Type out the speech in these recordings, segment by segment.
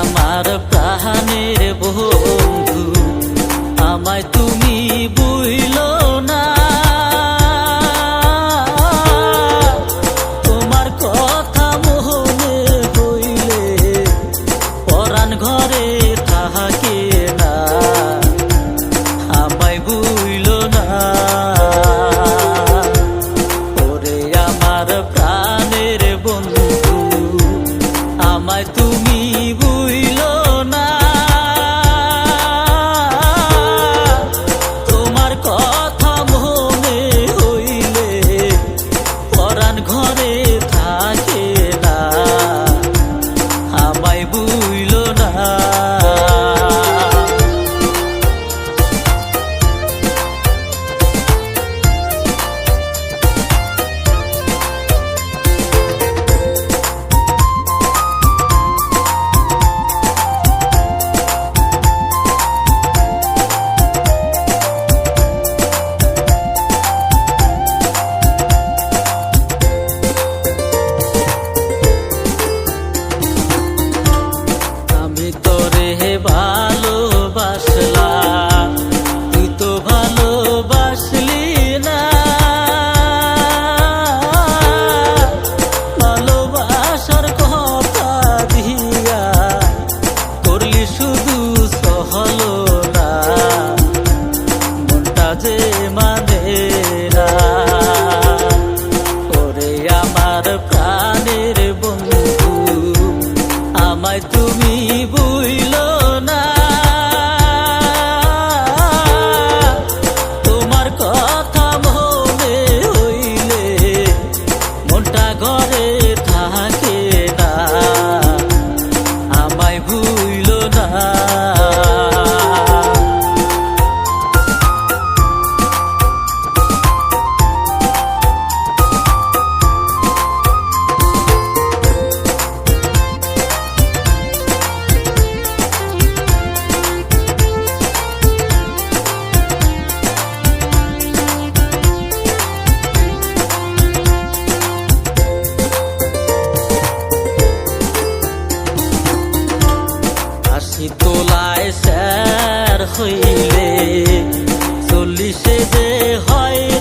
আমার প্রাণের বন্ধু, আমায় তুমি বুইল না। তোমার কথা মোহনে বইলে পরাণ ঘরে থাকে না, আমায় বুইল না। ওরে আমার ঘরে আশি তোলায় স্যার হইলে। চল্লিশে যে হয়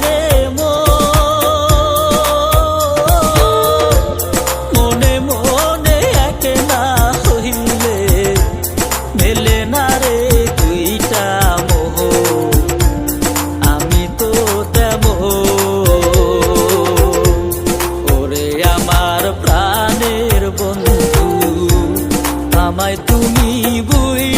আমায় তুমি বুই